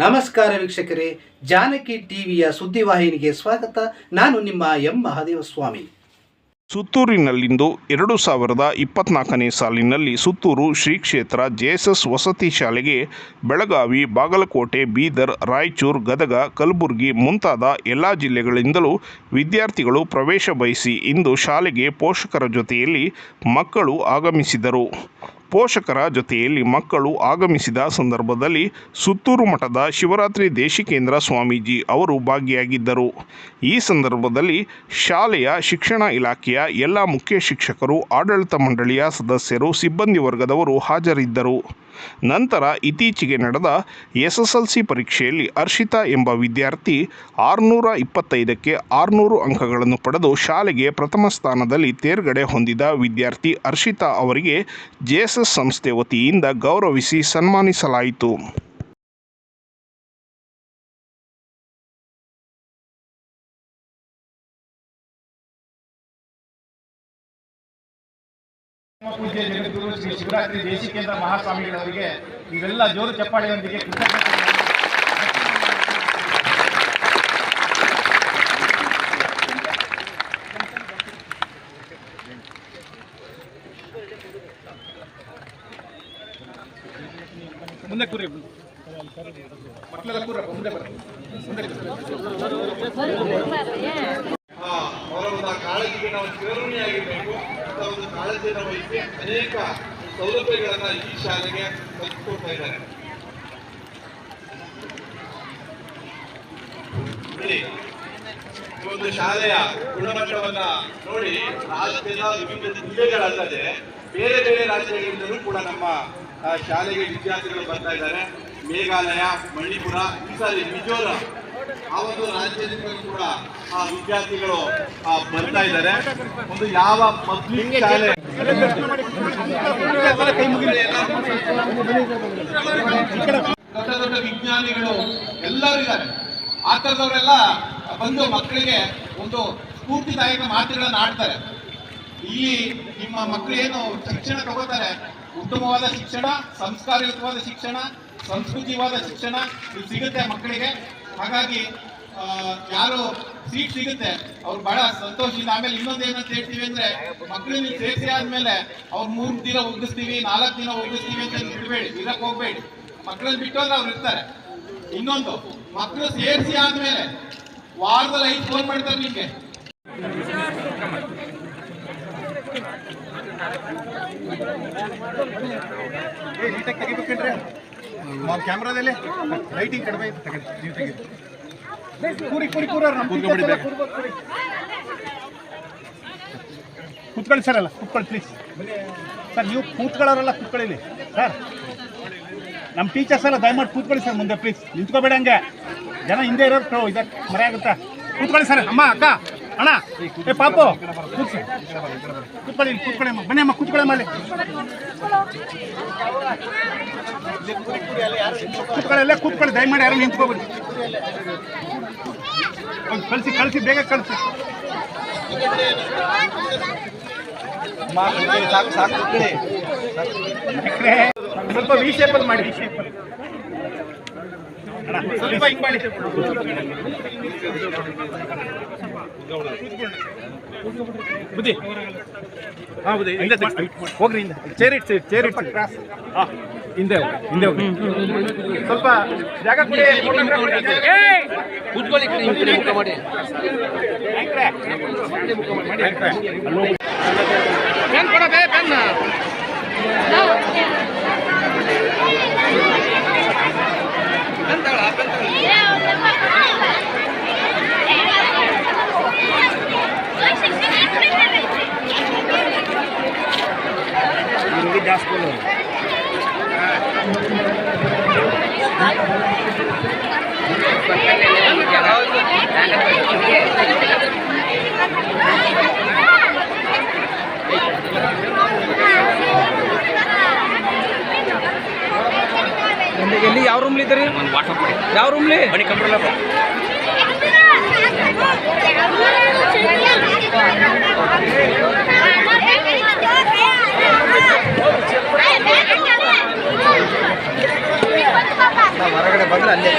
ನಮಸ್ಕಾರ ವೀಕ್ಷಕರೇ, ಜಾನಕಿ ಟಿವಿಯ ಸುದ್ದಿವಾಹಿನಿಗೆ ಸ್ವಾಗತ. ನಾನು ನಿಮ್ಮ ಎಂ. ಮಹಾದೇವ ಸ್ವಾಮಿ ಸುತ್ತೂರಿನಲ್ಲಿಂದು ಎರಡು ಸಾವಿರದ ಇಪ್ಪತ್ನಾಲ್ಕನೇ ಸಾಲಿನಲ್ಲಿ ಸುತ್ತೂರು ಶ್ರೀ ಕ್ಷೇತ್ರ ಜೆಎಸ್ಎಸ್ ವಸತಿ ಶಾಲೆಗೆ ಬೆಳಗಾವಿ, ಬಾಗಲಕೋಟೆ, ಬೀದರ್, ರಾಯಚೂರು, ಗದಗ, ಕಲಬುರಗಿ ಮುಂತಾದ ಎಲ್ಲ ಜಿಲ್ಲೆಗಳಿಂದಲೂ ವಿದ್ಯಾರ್ಥಿಗಳು ಪ್ರವೇಶ ಬಯಸಿ ಇಂದು ಶಾಲೆಗೆ ಪೋಷಕರ ಜೊತೆಯಲ್ಲಿ ಮಕ್ಕಳು ಆಗಮಿಸಿದರು. ಪೋಷಕರ ಜೊತೆಯಲ್ಲಿ ಮಕ್ಕಳು ಆಗಮಿಸಿದ ಸಂದರ್ಭದಲ್ಲಿ ಸುತ್ತೂರು ಮಠದ ಶಿವರಾತ್ರಿ ದೇಶಿಕೇಂದ್ರ ಸ್ವಾಮೀಜಿ ಅವರು ಭಾಗಿಯಾಗಿದ್ದರು. ಈ ಸಂದರ್ಭದಲ್ಲಿ ಶಾಲೆಯ ಶಿಕ್ಷಣ ಇಲಾಖೆಯ ಎಲ್ಲ ಮುಖ್ಯ ಶಿಕ್ಷಕರು, ಆಡಳಿತ ಮಂಡಳಿಯ ಸದಸ್ಯರು, ಸಿಬ್ಬಂದಿ ವರ್ಗದವರು ಹಾಜರಿದ್ದರು. ನಂತರ ಇತ್ತೀಚೆಗೆ ನಡೆದ ಎಸ್ಎಸ್ಎಲ್ಸಿ ಪರೀಕ್ಷೆಯಲ್ಲಿ ಹರ್ಷಿತಾ ಎಂಬ ವಿದ್ಯಾರ್ಥಿ ಆರುನೂರ ಇಪ್ಪತ್ತೈದಕ್ಕೆ ಆರುನೂರು ಅಂಕಗಳನ್ನು ಪಡೆದು ಶಾಲೆಗೆ ಪ್ರಥಮ ಸ್ಥಾನದಲ್ಲಿ ತೇರ್ಗಡೆ ಹೊಂದಿದ ವಿದ್ಯಾರ್ಥಿ ಹರ್ಷಿತಾ ಅವರಿಗೆ ಜೆಎಸ್ಎಸ್ ಸಂಸ್ಥೆ ವತಿಯಿಂದ ಗೌರವಿಸಿ ಸನ್ಮಾನಿಸಲಾಯಿತು. ಪೂಜ್ಯ ಶ್ರೀ ಶಿವರಾತ್ರಿ ದೇಶಿಕೇಂದ್ರ ಮಹಾಸ್ವಾಮಿಗಳವರಿಗೆ ಇವೆಲ್ಲ ಜೋರು ಚಪ್ಪಾಳೆಯೊಂದಿಗೆ ಕೃತಜ್ಞತೆ ಮುಂದೆ ಕೂರಿ. ಮಕ್ಕಳೆಲ್ಲ ಅವರ ಒಂದು ಕಾಳಜಿಗೆ ನಾವು ಚಿರಋಣಿಯಾಗಿರಬೇಕು ಅಂತ ಒಂದು ಕಾಳಜಿಯನ್ನು ವಹಿಸಿ ಅನೇಕ ಸೌಲಭ್ಯಗಳನ್ನು ಈ ಶಾಲೆಗೆ ಕಲ್ಪಿಸ್ಕೊಡ್ತಾ ಇದ್ದಾರೆ. ಈ ಒಂದು ಶಾಲೆಯ ಗುಣಮಟ್ಟವನ್ನ ನೋಡಿ ರಾಜ್ಯದ ವಿವಿಧ ಜಿಲ್ಲೆಗಳಲ್ಲದೆ ಬೇರೆ ಬೇರೆ ರಾಜ್ಯಗಳಿಂದಲೂ ಕೂಡ ನಮ್ಮ ಶಾಲೆಗೆ ವಿದ್ಯಾರ್ಥಿಗಳು ಬರ್ತಾ ಇದ್ದಾರೆ. ಮೇಘಾಲಯ ಮಣಿಪುರ ಈ ಸಾರಿ ಮಿಜೋರಾಂ. ಆ ಒಂದು ರಾಜ್ಯದಿಂದ ಕೂಡ ಆ ವಿದ್ಯಾರ್ಥಿಗಳು ಆ, ಬರ್ತಾ ಇದ್ದಾರೆ. ಒಂದು ಯಾವ ಪಬ್ಲಿಕ್ ಶಾಲೆ ದೊಡ್ಡ ದೊಡ್ಡ ವಿಜ್ಞಾನಿಗಳು ಎಲ್ಲರೂ ಇದ್ದಾರೆ. ಆ ಥರದವರೆಲ್ಲ ಬಂದು ಮಕ್ಕಳಿಗೆ ಒಂದು ಸ್ಫೂರ್ತಿದಾಯಕ ಮಾತುಗಳನ್ನು ಆಡ್ತಾರೆ. ಇಲ್ಲಿ ನಿಮ್ಮ ಮಕ್ಕಳು ಏನು ಶಿಕ್ಷಣ ತಗೋತಾರೆ ಉತ್ತಮವಾದ ಶಿಕ್ಷಣ, ಸಂಸ್ಕಾರಯುತವಾದ ಶಿಕ್ಷಣ ಸಂಸ್ಕೃತಿವಾದ ಶಿಕ್ಷಣ ಇದು ಸಿಗುತ್ತೆ ಮಕ್ಕಳಿಗೆ. ಹಾಗಾಗಿ ಯಾರು ಸೀಟ್ ಸಿಗುತ್ತೆ, ಅವ್ರು ಬಹಳ ಸಂತೋಷದಿಂದ, ಆಮೇಲೆ ಇನ್ನೊಂದು ಏನಂತ ಹೇಳ್ತೀವಿ ಅಂದ್ರೆ, ಮಕ್ಕಳನ್ನ ಸೇರಿಸಿ ಆದ್ಮೇಲೆ ಅವ್ರು ಮೂರು ದಿನ ಒಗ್ಗಿಸ್ತೀವಿ ನಾಲ್ಕು ದಿನ ಒಗ್ಗಿಸ್ತೀವಿ ಅಂತ ಬಿಡಬೇಡಿ, ಇರಕ್ ಹೋಗ್ಬೇಡಿ. ಮಕ್ಕಳನ್ನ ಬಿಟ್ಟು ಅಂದ್ರೆ ಅವ್ರು ಇರ್ತಾರೆ. ಇನ್ನೊಂದು, ಮಕ್ಕಳು ಸೇರಿಸಿ ಆದ್ಮೇಲೆ ವಾರದಲ್ಲಿ ಐದು ಫೋನ್ ಮಾಡ್ತಾರೆ ನಿಮ್ಗೆ. ಏ ನೀಟಾಗಿ ಕ್ಯಾಮ್ರಾದಲ್ಲಿ ಲೈಟಿಂಗ್ ಕಡಿಮೆ ಐತೆ ತೆಗೆದು ನೀವು ತೆಗಿ ಕೂರಿ ಕೂರಿ ಕೂರೋರು ನಮ್ಮ ಕೂತ್ಕೊಳ್ಳಿ ಸರ್ ಅಲ್ಲ ಕೂತ್ಕೊಳ್ಳಿ ಪ್ಲೀಸ್ ಸರ್ ನೀವು ಕೂತ್ಕೊಳ್ಳೋರಲ್ಲ ಕೂತ್ಕೊಳ್ಳಿ ಸರ್ ನಮ್ಮ ಟೀಚರ್ಸ್ ಎಲ್ಲ ದಯಮಾಡಿ ಕೂತ್ಕೊಳ್ಳಿ ಸರ್ ಮುಂದೆ ಪ್ಲೀಸ್ ನಿಂತ್ಕೋಬೇಡ ಹಂಗೆ. ಜನ ಹಿಂದೆ ಇರೋರು ಇದಕ್ಕೆ ಮರೆ ಆಗುತ್ತಾ? ಕೂತ್ಕೊಳ್ಳಿ ಸರ್ ಅಮ್ಮ ಅಕ್ಕ. ಅಣ್ಣ, ಏ, ಪಾಪು. ಕೂತ್ಕೊಳ್ಳಿ ಕೂತ್ಕೊಳ್ಳಿ, ಅಮ್ಮ. ಬನ್ನಿ ಅಮ್ಮ, ಕೂತ್ಕೊಳ್ಳಿ ಮಾಡಿ ಕೂತ್ಕೊಳ್ಳಿ ಎಲ್ಲ ಕೂತ್ಕೊಳ್ಳಿ, ದಯಮಾಡಿ ಯಾರು ನಿಂತ್ಕೋಬೇಡಿ. ಕಳಿಸಿ ಕಳಿಸಿ, ಬೇಗ ಕಳಿಸಿ. ಸ್ವಲ್ಪ ವಿ ಶೇಪಲ್ಲಿ ಮಾಡಿ ವಿ ಶೇಪಲ್ಲಿ ಸ್ವಲ್ಪ ಹಿಂಗೆ ಮಾಡಿ. ಬುದ್ಧಿ. ಹಾಂ ಬುದ್ಧಿ. ಹಿಂದೆ. ಹೋಗ್ರಿ ಹಿಂದೆ. ಚೇರ್ ಇಟ್ ಚೇರ್ ಇಟ್ ಹಾಂ ಹಿಂದೆ ಹೋಗಿ ಹಿಂದೆ ಹೋಗಿ ಸ್ವಲ್ಪ ಜಾಗ ಕೊಡಿ. ಕೂತ್ಕೊಳ್ಳಿ ಮಾಡಿ. Pen pen. ಎಲ್ಲಿ ಯಾವ ರೂಮ್ಲಿ ಇದ್ದೀರಿ? ಯಾವ ರೂಮ್ಲಿ ಮಣಿ ಕಂಪ್ಯೂಟರ್ ಹೊರಗಡೆ ಬಂದ್ರೆ ಅಲ್ಲೇ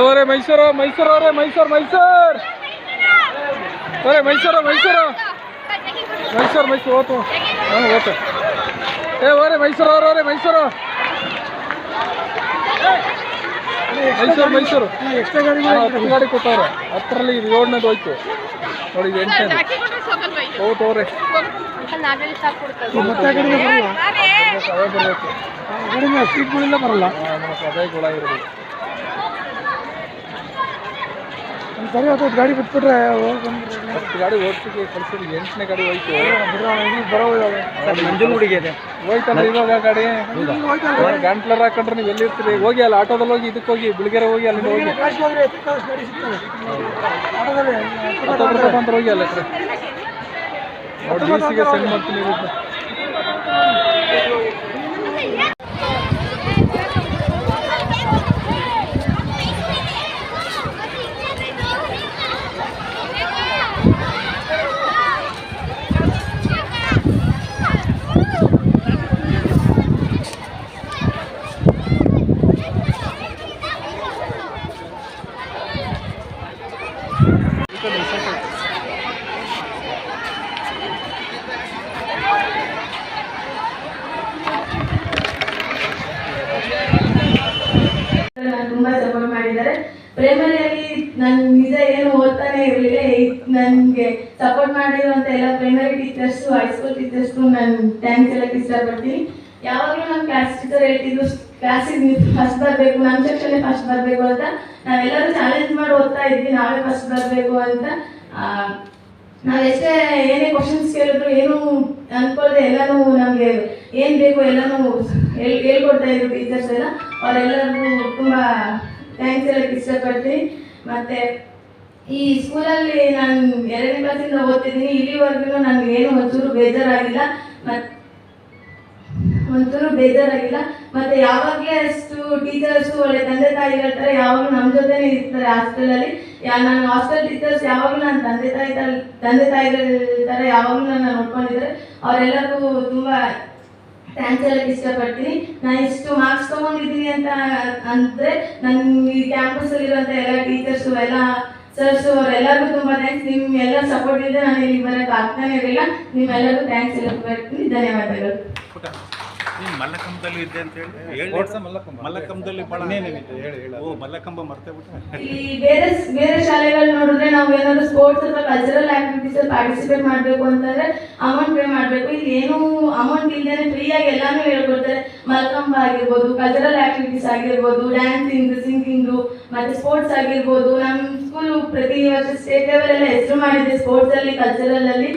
ಒರೆ ಮೈಸೂರು ಮೈಸೂರು ಅವರೇ ಮೈಸೂರು ಮೈಸೂರು. ಅವರೇ ಮೈಸೂರು ಮೈಸೂರು. ಮೈಸೂರು ಮೈಸೂರು ಓತು ಹಾಂ ಓತು ಏ ಅವರೇ ಮೈಸೂರು ಅವ್ರು ಅವರೇ ಮೈಸೂರು. ಮೈಸೂರು ಮೈಸೂರು. ಎಕ್ಸ್ಟ್ರಾ ಗಾಡಿ ಹತ್ತು ಗಾಡಿ ಕೊಟ್ಟವ್ರೆ. ಹತ್ತರಲ್ಲಿ ಇದು ಏಳನೇದು ಹೋಯ್ತು. ನೋಡಿ ಇದು ಎಂಟನೇದು ಹೌದು ತೋರೆ ಬರಲ್ಲ? ಅದೇ ಗುಳ ಇರಬೇಕು ಸರಿ ಅದು ಗಾಡಿ ಬಿಟ್ಬಿಟ್ರೆ ಹತ್ತು ಗಾಡಿ ಓಡಿಸಿಗೆ ಕಳ್ಸಿದ್ರು ಎಂಟನೇ ಗಾಡಿ ಹೋಯ್ತು. ಬರೋ ನಂಜನಗೂಡಿಗೆ ಇದೆ. ಹೋಯ್ತಲ್ಲ ಇವಾಗ ಗಾಡಿ? ಗಂಟ್ಲರ್ ಹಾಕೊಂಡ್ರೆ ನೀವು ಎಲ್ಲಿರ್ತೀರಿ? ಹೋಗಿ ಅಲ್ಲಿ ಆಟೋದಲ್ಲಿ ಹೋಗಿ ಇದಕ್ಕೆ ಹೋಗಿ ಬಿಳಿಗೆರೆ ಹೋಗಿ ಅಲ್ಲಿ ಹೋಗಿ. ಹತ್ತತ್ತು ರೂಪಾಯಿ ಬಂದ್ರೆ ಹೋಗಿ ಅಲ್ಲ ನೋಡಿ ಡಿ ಸಿಗೆ ಸೆಂಡ್ ಮಾಡ್ತೀನಿ ಇರುತ್ತೆ ನಾನು ತುಂಬಾ ಸಪೋರ್ಟ್ ಮಾಡಿದ್ದಾರೆ ನಾನು ನಿಜ ಏನು ಓದ್ತಾನೆ ಇರಲಿಲ್ಲ ನನಗೆ ಸಪೋರ್ಟ್ ಮಾಡಿರುವಂತ ಎಲ್ಲ ಪ್ರೈಮರಿ ಟೀಚರ್ಸು ಹೈಸ್ಕೂಲ್ ಟೀಚರ್ಸ್ಗೂ ನಾನು ಥ್ಯಾಂಕ್ಸ್ ಹೇಳಕ್ಕೆ ಇಷ್ಟಪಡ್ತೀನಿ. ಯಾವಾಗಲೂ ನಾನು ಕ್ಲಾಸ್ ಟೀಚರ್ ಹೇಳ್ತಿದ್ರು ಕ್ಲಾಸಿಗೆ ಫಸ್ಟ್ ಬರಬೇಕು ನಮ್ಮ ಸೆಕ್ಷನ್ ಫಸ್ಟ್ ಬರಬೇಕು ಅಂತ. ನಾವೆಲ್ಲರೂ ಚಾಲೆಂಜ್ ಮಾಡಿ ಓದ್ತಾ ಇದ್ವಿ ನಾವೇ ಫಸ್ಟ್ ಬರಬೇಕು ಅಂತ. ಆ, ನಾವೆಷ್ಟೇ ಏನೇ ಕ್ವಶನ್ಸ್ ಕೇಳಿದ್ರು ಏನು ಅನ್ಕೊಳ್ದೆ ಎಲ್ಲನೂ ನಮಗೆ ಏನು ಬೇಕು ಎಲ್ಲನೂ ಹೇಳ್ ಹೇಳ್ಕೊಡ್ತಾ ಇದ್ರು ಟೀಚರ್ಸ್ ಎಲ್ಲ. ಅವರೆಲ್ಲರಿಗೂ ತುಂಬ ಥ್ಯಾಂಕ್ಸ್ ಹೇಳಕ್ಕೆ ಇಷ್ಟಪಡ್ತೀನಿ ಮತ್ತು ಈ ಸ್ಕೂಲಲ್ಲಿ ನಾನು ಎರಡನೇ ಕ್ಲಾಸಿಂದ ಓದ್ತಿದ್ದೀನಿ. ಇಲ್ಲಿವರೆಗೂ ನನಗೆ ಏನು ಒಂಚೂರು ಬೇಜಾರಾಗಿಲ್ಲ. ಮತ್ತು ಒಂಚೂರು ಬೇಜಾರಾಗಿಲ್ಲ. ಮತ್ತು ಯಾವಾಗಲೇ ಅಷ್ಟು ಟೀಚರ್ಸು ಒಳ್ಳೆ ತಂದೆ ತಾಯಿಗಳ ಥರ ಯಾವಾಗಲೂ ನಮ್ಮ ಜೊತೆನೇ ಇರ್ತಾರೆ ಹಾಸ್ಟೆಲಲ್ಲಿ ಯಾ, ನಾನು ಹಾಸ್ಟೆಲ್ ಟೀಚರ್ಸ್ ಯಾವಾಗಲೂ ನನ್ನ ತಂದೆ ತಾಯಿ ತಂದೆ ತಾಯಿಗಳ ಥರ ಯಾವಾಗಲೂ ನನ್ನ ನೋಡ್ಕೊಂಡಿದ್ದಾರೆ ಅವರೆಲ್ಲರಿಗೂ ತುಂಬ ಥ್ಯಾಂಕ್ಸ್ ಹೇಳಕ್ಕೆ ಇಷ್ಟಪಡ್ತೀನಿ. ನಾನು ಇಷ್ಟು ಮಾರ್ಕ್ಸ್ ತೊಗೊಂಡಿದ್ದೀನಿ ಅಂತ ಅಂದರೆ ನನ್ನ ಈ ಕ್ಯಾಂಪಸಲ್ಲಿರುವಂಥ ಎಲ್ಲ ಟೀಚರ್ಸು ಎಲ್ಲ ಸರ್ಸು ಅವರೆಲ್ಲರಿಗೂ ತುಂಬ ಥ್ಯಾಂಕ್ಸ್ ನಿಮ್ಮೆಲ್ಲ ಸಪೋರ್ಟ್ ಇದೆ ನಾನು ಇಲ್ಲಿ ಬರೋಕ್ಕೆ ಆಗ್ತಾನೆ ಇರಲಿಲ್ಲ. ನಿಮ್ಮೆಲ್ಲರಿಗೂ ಥ್ಯಾಂಕ್ಸ್ ಹೇಳಕ್ಕೆ ಧನ್ಯವಾದಗಳು. ನೀನು ಮಲ್ಲಕಂಬದಲ್ಲಿ ಇದ್ದೆ ಅಂತ ಹೇಳಿ. ಹೇಳಿ. ಮಲ್ಲಕಂಬದಲ್ಲಿ ಭಾಳ ಓ ಮಲ್ಲಕಂಬ ಮರ್ತೇ ಬಿಟ್ಟೆ ಬೇರೆ ಬೇರೆ ಶಾಲೆಗಳು ನೋಡಿದ್ರೆ ನಾವು ಏನಾದ್ರು ಸ್ಪೋರ್ಟ್ಸ್ ಅಥವಾ ಕಲ್ಚರಲ್ ಆಕ್ಟಿವಿಟೀಸ್ ಪಾರ್ಟಿಸಿಪೇಟ್ ಮಾಡಬೇಕು ಅಂತಂದ್ರೆ ಅಮೌಂಟ್ ಪೇ ಮಾಡಬೇಕು. ಇಲ್ಲಿ ಏನು ಅಮೌಂಟ್ ಇಲ್ಲದೇ ಫ್ರೀಯಾಗಿ ಎಲ್ಲಾನು ಹೇಳ್ಕೊಡ್ತಾರೆ. ಮಲ್ಕಂಬ ಆಗಿರ್ಬೋದು ಕಲ್ಚರಲ್ ಆಕ್ಟಿವಿಟೀಸ್ ಆಗಿರ್ಬೋದು ಡ್ಯಾನ್ಸಿಂಗ್ ಸಿಂಗಿಂಗು ಮತ್ತೆ ಸ್ಪೋರ್ಟ್ಸ್ ಆಗಿರ್ಬೋದು. ನಮ್ಮ ಸ್ಕೂಲು ಪ್ರತಿ ವರ್ಷ ಸ್ಟೇಟ್ ಲೆವೆಲ್ ಎಲ್ಲ ಹೆಸರು ಮಾಡಿದೆ ಸ್ಪೋರ್ಟ್ಸ್ ಅಲ್ಲಿ ಕಲ್ಚರಲ್ ಅಲ್ಲಿ.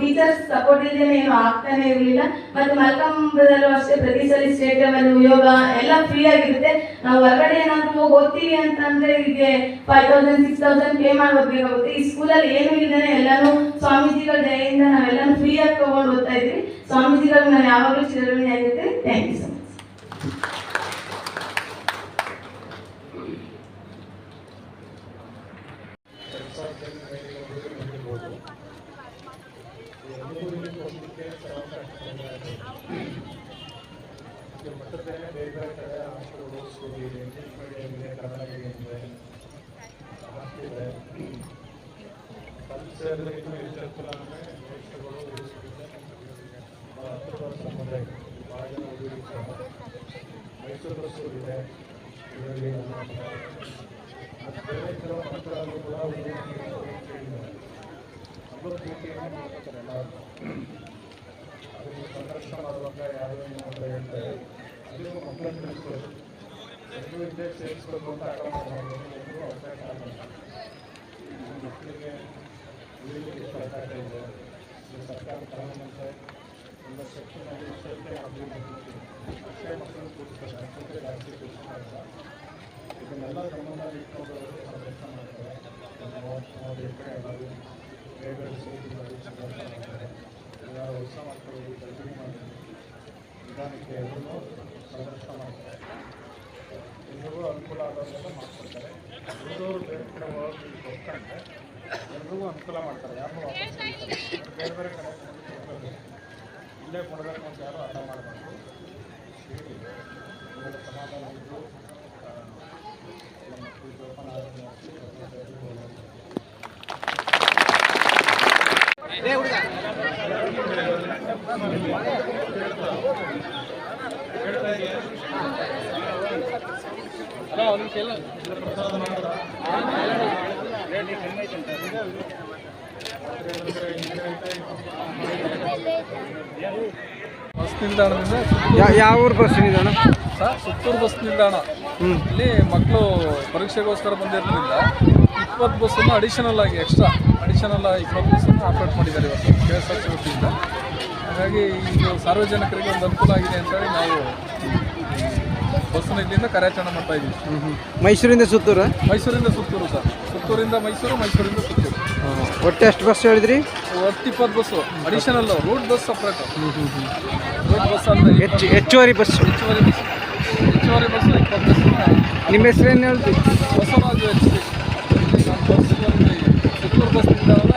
ಟೀಚರ್ಸ್ ಸಪೋರ್ಟ್ ಇಲ್ಲದೆ ಏನು ಆಗ್ತಾನೆ ಇರಲಿಲ್ಲ. ಮತ್ತು ಮಲ್ಕಂಬದಲ್ಲೂ ಅಷ್ಟೇ ಪ್ರತಿ ಸಲ ಸ್ಟೇಟ್ ಲೆವೆಲ್ ಯೋಗ ಎಲ್ಲ ಫ್ರೀ ಆಗಿರುತ್ತೆ. ನಾವು ಹೊರಗಡೆ ಏನಾದರೂ ಓದ್ತೀವಿ ಅಂತಂದ್ರೆ ಹೀಗೆ five thousand six thousand pay ಮಾಡಬೇಕಾಗುತ್ತೆ ಈ ಸ್ಕೂಲಲ್ಲಿ ಏನು ಇಲ್ಲದೆ ಎಲ್ಲಾನು ಸ್ವಾಮೀಜಿಗಳ ದಯೆಯಿಂದ ನಾವೆಲ್ಲಾನು ಫ್ರೀಯಾಗಿ ತಗೊಂಡು ಓದ್ತಾ ಇದ್ವಿ ಸ್ವಾಮೀಜಿಗಳಿಗೆ ನಾನು ಯಾವಾಗಲೂ ಚಿರಋಣಿ ಆಗಿರ್ತೀನಿ ಥ್ಯಾಂಕ್ ಯು ಮೈಸೂರು ಬಸ್ಸು ಇದೆ ಇದರಲ್ಲಿ ಮತ್ತು ಬೇರೆ ಕೆಲವು ಮಕ್ಕಳಲ್ಲಿ ಕೂಡ ಅಭಿವೃದ್ಧಿಯನ್ನು ಮಾಡ್ತಾರೆ ಎಲ್ಲರೂ ಅದನ್ನು ಸಂರಕ್ಷಣೆ ಮಾಡುವಾಗ ಯಾರು ಏನು ಮಾಡ್ತಾರೆ ಹೇಳ್ತಾರೆ ಅದು ಮಕ್ಕಳನ್ನು ಕಳಿಸ್ಬೇಕು ಎಲ್ಲರೂ ಇಲ್ಲೇ ಸೇರಿಸ್ಬೇಕು ಅಂತ ಆಟ ಮಾಡಬಾರ್ದು ಎಲ್ಲರೂ ಅವಕಾಶ ಆಗಲ್ಲ ಮಕ್ಕಳಿಗೆ ಹೇಳಿಕೆ ಇದೆ ಸರ್ಕಾರ ತಗೊಂಡಂತೆ ಒಂದು ಸೆಕ್ಷನ್ ಅಲ್ಲಿ ಸೇರ್ಪಡೆ ಆಗಬೇಕು ಇದನ್ನೆಲ್ಲ ಗಮನದಲ್ಲಿ ಇಟ್ಕೊಂಡು ಕೆಲಸ ಮಾಡ್ತಾರೆ ಎಲ್ಲರೂ ಕೈಗಳು ಸೇರಿದ್ದಾರೆ ಹೊಸ ಮಾಡ್ತಾರೆ ಎಲ್ಲರಿಗೂ ಅನುಕೂಲ ಆಗೋದೆಲ್ಲ ಮಾಡ್ಕೊಡ್ತಾರೆ ಎಲ್ಲರೂ ಬೇರೆ ಕಡೆ ಹೋಗಿ ಎಲ್ರಿಗೂ ಅನುಕೂಲ ಮಾಡ್ತಾರೆ ಯಾರು ಬೇರೆ ಬೇರೆ ಕಡೆ ಇಲ್ಲೇ ಕೊಡಬೇಕು ಅಂತ ಯಾರು ಅರ್ಥ ಮಾಡಬಾರ್ದು ಸಮಾಧಾನ ಇದ್ದು ಬಸ್ ನಿಲ್ದಾಣದಿಂದ ಯಾವ ಊರು ಬಸ್ ನಿಲ್ದಾಣ? ಸರ್ ಸುತ್ತೂರು ಬಸ್ ನಿಲ್ದಾಣ. ಇಲ್ಲಿ ಮಕ್ಕಳು ಪರೀಕ್ಷೆಗೋಸ್ಕರ ಬಂದಿರೋದ್ರಿಂದ ಇಪ್ಪತ್ತು ಬಸ್ಸನ್ನು ಅಡಿಷನಲ್ ಆಗಿ ಎಕ್ಸ್ಟ್ರಾ ಅಡಿಷನಲ್ ಆಗಿ ಇಪ್ಪತ್ತು ಬಸ್ಸನ್ನು ಆಪ್ರೇಟ್ ಮಾಡಿದ್ದಾರೆ ಇವತ್ತು ಕೆ ಎಸ್ ಆರ್ ಸಿ ವತಿಯಿಂದ ಹಾಗಾಗಿ ಇದು ಸಾರ್ವಜನಿಕರಿಗೆ ಒಂದು ಅನುಕೂಲ ಆಗಿದೆ ಅಂತೇಳಿ ನಾವು ಬಸ್ಸನ್ನು ಇಲ್ಲಿಂದ ಕಾರ್ಯಾಚರಣೆ ಮಾಡ್ತಾ ಇದ್ದೀವಿ ಮೈಸೂರಿಂದ ಸುತ್ತೂರು? ಮೈಸೂರಿಂದ ಸುತ್ತೂರು ಸರ್. ಸುತ್ತೂರಿಂದ ಮೈಸೂರು ಮೈಸೂರಿಂದ ಸುತ್ತೂರು. ಒಟ್ಟು ಎಷ್ಟು ಬಸ್ ಹೇಳಿದ್ರಿ? ಒಟ್ಟು ಇಪ್ಪತ್ತು bus additional route bus separate route bus ಅಂತ ಹೆಚ್ಚು ಹೆಚ್ಚುವರಿ ಬಸ್ ಹೆಚ್ಚುವರಿ ಬಸ್ ಹೆಚ್ಚುವರಿ ಬಸ್ ಇಪ್ಪತ್ತು ಬಸ್ ನಿಮ್ಮ ಹೆಸರು ಏನು ಹೇಳ್ತೀವಿ Basavaraju H P bus Chittoor bus ನಿಲ್ದಾಣದ